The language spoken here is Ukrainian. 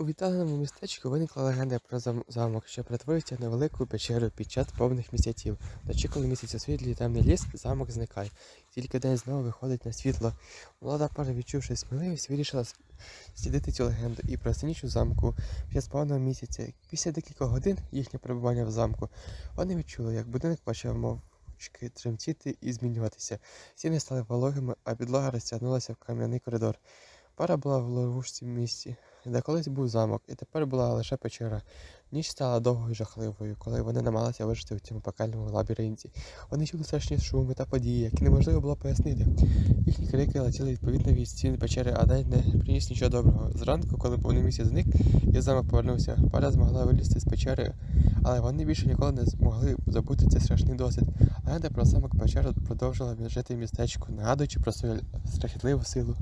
У віддаленому містечку виникла легенда про замок, що перетворюється на велику печеру під час повних місяців. Вночі, коли місяць освітлює темний ліс, замок зникає. Тільки день знову виходить на світло. Молода пара, відчувши сміливість, вирішила слідити цю легенду і про ніч у замку під час повного місяця. Після декількох годин їхнього перебування в замку вони відчули, як будинок почав мовчки тремтіти і змінюватися. Стіни стали вологими, а підлога розтягнулася в кам'яний коридор. Пара була в ловушці місці, де колись був замок, і тепер була лише печера. Ніч стала довгою і жахливою, коли вони намагалися вижити в цьому пекальному лабіринті. Вони чули страшні шуми та події, які неможливо було пояснити. Їхні крики летіли відповідно від стін печери, а день не приніс нічого доброго. Зранку, коли повний місяць зник і замок повернувся, пара змогла вилізти з печери, але вони більше ніколи не змогли забути цей страшний досвід. Легенда про замок печеру продовжила жити в містечку, нагадуючи про свою страхітливу силу.